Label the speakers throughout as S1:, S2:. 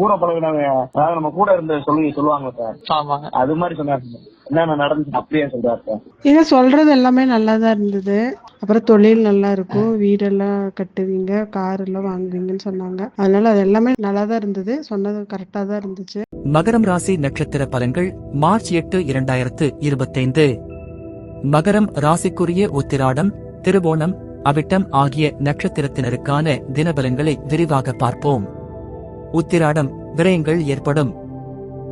S1: கூட பழகினவங்க அதாவது நம்ம கூட இருந்த சொல்லி சொல்லுவாங்க சார். அது மாதிரி சொன்னாரு சார். என்னென்ன நடந்துச்சு அப்படியே சொல்றாரு சார்.
S2: நீங்க சொல்றது எல்லாமே நல்லா தான் இருந்தது. அப்புறம் தொழில் நல்லா இருக்கும். வீடெல்லாம் கட்டுவீங்க கார் எல்லாம் வாங்குவீங்கன்னு சொன்னாங்க. அதனால அது எல்லாமே நல்லா தான் இருந்தது. சொன்னது கரெக்டா தான் இருந்துச்சு.
S3: மகரம் ராசி நட்சத்திர பலன்கள் மார்ச் எட்டு இரண்டாயிரத்து இருபத்தைந்து. மகரம் ராசிக்குரிய உத்திராடம் திருவோணம் அவிட்டம் ஆகிய நட்சத்திரத்தினருக்கான தினபலன்களை விரிவாக பார்ப்போம். உத்திராடம் விரயங்கள் ஏற்படும்.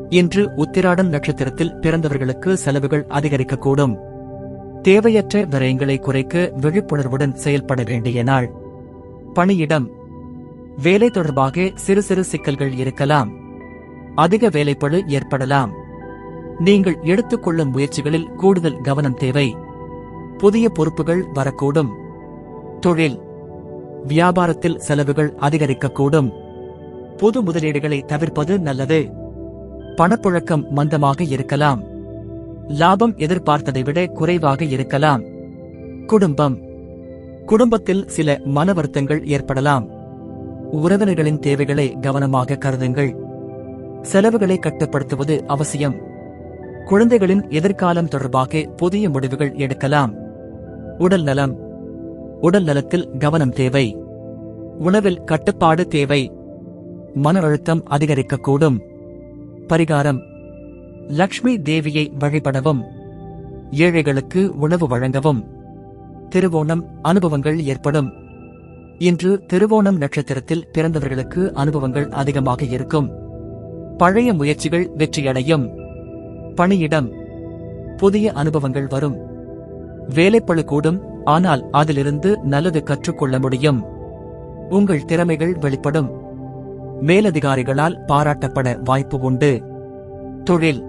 S3: இன்று உத்திராடம் நட்சத்திரத்தில் பிறந்தவர்களுக்கு செலவுகள் அதிகரிக்கக்கூடும். தேவையற்ற விரயங்களை குறைக்க விழிப்புணர்வுடன் செயல்பட வேண்டிய நாள். பணியிடம். வேலை தொடர்பாக சிறு சிறு சிக்கல்கள் இருக்கலாம். அதிக வேலைப்பளு ஏற்படலாம். நீங்கள் எடுத்துக்கொள்ளும் முயற்சிகளில் கூடுதல் கவனம் தேவை. புதிய பொறுப்புகள் வரக்கூடும். தொழில். வியாபாரத்தில் செலவுகள் அதிகரிக்கக்கூடும். பொது முதலீடுகளை தவிர்ப்பது நல்லது. பணப்புழக்கம் மந்தமாக இருக்கலாம். லாபம் எதிர்பார்த்ததை விட குறைவாக இருக்கலாம். குடும்பம். குடும்பத்தில் சில மன வருத்தங்கள் ஏற்படலாம். உறவினர்களின் தேவைகளை கவனமாக கருதுங்கள். செலவுகளை கட்டுப்படுத்துவது அவசியம். குழந்தைகளின் எதிர்காலம் தொடர்பாக புதிய முடிவுகள் எடுக்கலாம். உடல் நலம். உடல் நலத்தில் கவனம் தேவை. உணவில் கட்டுப்பாடு தேவை. மன அழுத்தம் அதிகரிக்கக்கூடும். பரிகாரம். லக்ஷ்மி தேவியை வழிபடவும். ஏழைகளுக்கு உணவு வழங்கவும். திருவோணம் அனுபவங்கள் ஏற்படும். இன்று திருவோணம் நட்சத்திரத்தில் பிறந்தவர்களுக்கு அனுபவங்கள் அதிகமாக இருக்கும். பழைய முயற்சிகள் வெற்றியடையும். பணியிடம். புதிய அனுபவங்கள் வரும். வேலைப்பளு கூடும் ஆனால் அதிலிருந்து நல்லது கற்றுக்கொள்ள முடியும். உங்கள் திறமைகள் வெளிப்படும். மேலதிகாரிகளால் பாராட்டப்பட வாய்ப்பு உண்டு. தொழில்.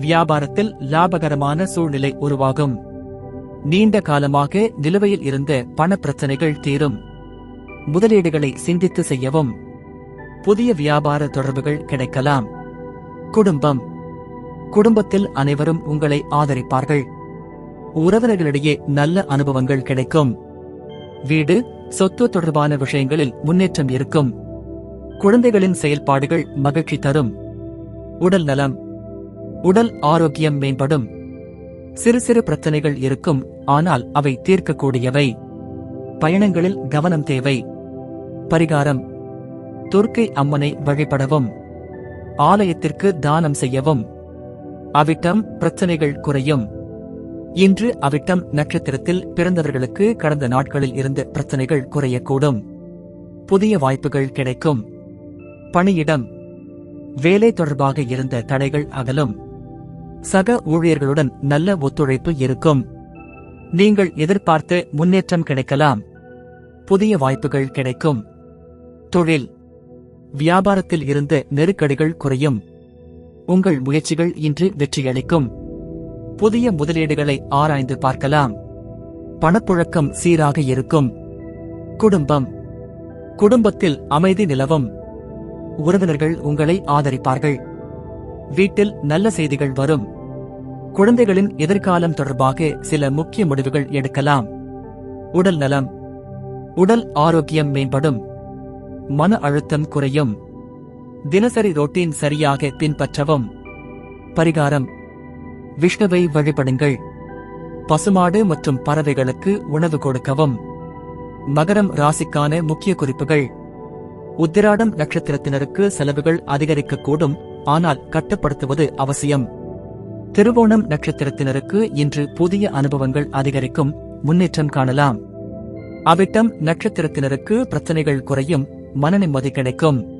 S3: வியாபாரத்தில் லாபகரமான சூழ்நிலை உருவாகும். நீண்ட காலமாக நிலுவையில் இருந்த பண பிரச்சனைகள் தீரும். முதலீடுகளை சிந்தித்து செய்யவும். புதிய வியாபார தொடர்புகள் கிடைக்கலாம். குடும்பம். குடும்பத்தில் அனைவரும் உங்களை ஆதரிப்பார்கள். உறவினர்களிடையே நல்ல அனுபவங்கள் கிடைக்கும். வீடு சொத்து தொடர்பான விஷயங்களில் முன்னேற்றம் இருக்கும். குழந்தைகளின் செயல்பாடுகள் மகிழ்ச்சி தரும். உடல் நலம். உடல் ஆரோக்கியம் மேம்படும். சிறு சிறு பிரச்சனைகள் இருக்கும் ஆனால் அவை தீர்க்கக்கூடியவை. பயணங்களில் கவனம் தேவை. பரிகாரம். துர்க்கை அம்மனை வழிபடவும். ஆலயத்திற்கு தானம் செய்யவும். அவிட்டம் பிரச்சனைகள் குறையும். இன்று அவிட்டம் நட்சத்திரத்தில் பிறந்தவர்களுக்கு கடந்த நாட்களில் இருந்த பிரச்சனைகள் குறையக்கூடும். புதிய வாய்ப்புகள் கிடைக்கும். பணியிடம் வேலை தொடர்பாக இருந்த தடைகள் அகலும். சக ஊழியர்களுடன் நல்ல ஒத்துழைப்பு இருக்கும். நீங்கள் எதிர்பார்த்த முன்னேற்றம் கிடைக்கலாம். புதிய வாய்ப்புகள் கிடைக்கும். தொழில். வியாபாரத்தில் இருந்த நெருக்கடிகள் குறையும். உங்கள் முயற்சிகள் இன்று வெற்றியளிக்கும் புதிய முதலீடுகளை ஆராய்ந்து பார்க்கலாம். பணப்புழக்கம் சீராக இருக்கும். குடும்பம். குடும்பத்தில் அமைதி நிலவும். உறவினர்கள் உங்களை ஆதரிப்பார்கள். வீட்டில் நல்ல செய்திகள் வரும். குழந்தைகளின் எதிர்காலம் தொடர்பாக சில முக்கிய முடிவுகள் எடுக்கலாம். உடல் நலம். உடல் ஆரோக்கியம் மேம்படும். மன அழுத்தம் குறையும். தினசரி ரொட்டீன் சரியாக பின்பற்றவும். பரிகாரம். விஷ்ணுவை வழிபடுங்கள். பசுமாடு மற்றும் பறவைகளுக்கு உணவு கொடுக்கவும். மகரம் ராசிக்கான முக்கிய குறிப்புகள். உத்திராடம் நட்சத்திரத்தினருக்கு செலவுகள் அதிகரிக்கக்கூடும் ஆனால் கட்டுப்படுத்துவது அவசியம். திருவோணம் நட்சத்திரத்தினருக்கு இன்று புதிய அனுபவங்கள் அதிகரிக்கும் முன்னேற்றம் காணலாம். அவிட்டம் நட்சத்திரத்தினருக்கு பிரச்சனைகள் குறையும் மன நிம்மதி கிடைக்கும்.